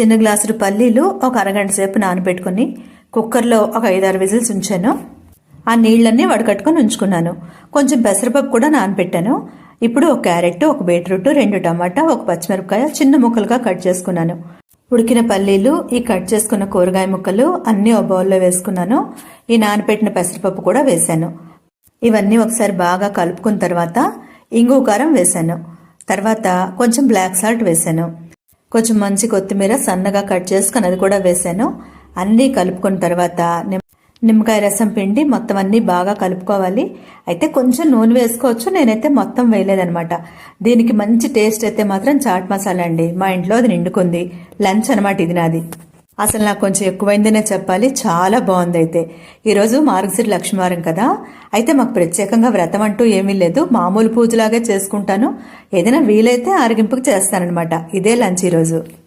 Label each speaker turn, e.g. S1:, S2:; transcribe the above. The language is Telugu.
S1: చిన్న గ్లాసుడు పల్లీలు ఒక అరగంట సేపు నానబెట్టుకుని కుక్కర్లో ఒక ఐదారు విజిల్స్ ఉంచాను. ఆ నీళ్ళన్నీ వడకట్టుకొని ఉంచుకున్నాను. కొంచెం పెసరపప్పు కూడా నానబెట్టాను. ఇప్పుడు ఒక క్యారెట్ ఒక బీట్రూట్ రెండు టమాటా ఒక పచ్చిమిరపకాయ చిన్న ముక్కలుగా కట్ చేసుకున్నాను. ఉడికిన పల్లీలు ఈ కట్ చేసుకున్న కూరగాయ ముక్కలు అన్నీ ఒక బౌల్లో వేసుకున్నాను. ఈ నానబెట్టిన పెసరపప్పు కూడా వేశాను. ఇవన్నీ ఒకసారి బాగా కలుపుకున్న తర్వాత ఇంగు కారం వేశాను. తర్వాత కొంచెం బ్లాక్ సాల్ట్ వేశాను. కొంచెం మంచి కొత్తిమీర సన్నగా కట్ చేసుకుని అది కూడా వేసాను. అన్నీ కలుపుకున్న తర్వాత నిమ్మకాయ రసం పిండి మొత్తం అన్నీ బాగా కలుపుకోవాలి. అయితే కొంచెం నూనె వేసుకోవచ్చు. నేనైతే మొత్తం వేయలేదనమాట దీనికి మంచి టేస్ట్ అయితే మాత్రం చాట్ మసాలా అండి. మా ఇంట్లో అది నిండుకుంది. లంచ్ అనమాట ఇది నాది. అసలు నాకు కొంచెం ఎక్కువైందనే చెప్పాలి. చాలా బాగుంది అయితే ఈరోజు మార్గశిరి లక్ష్మీవారం కదా. అయితే మాకు ప్రత్యేకంగా వ్రతం అంటూ ఏమీ లేదు. మామూలు పూజలాగే చేసుకుంటాను. ఏదైనా వీలైతే ఆరగింపుకు చేస్తానన్నమాట. ఇదే లంచ్ ఈరోజు.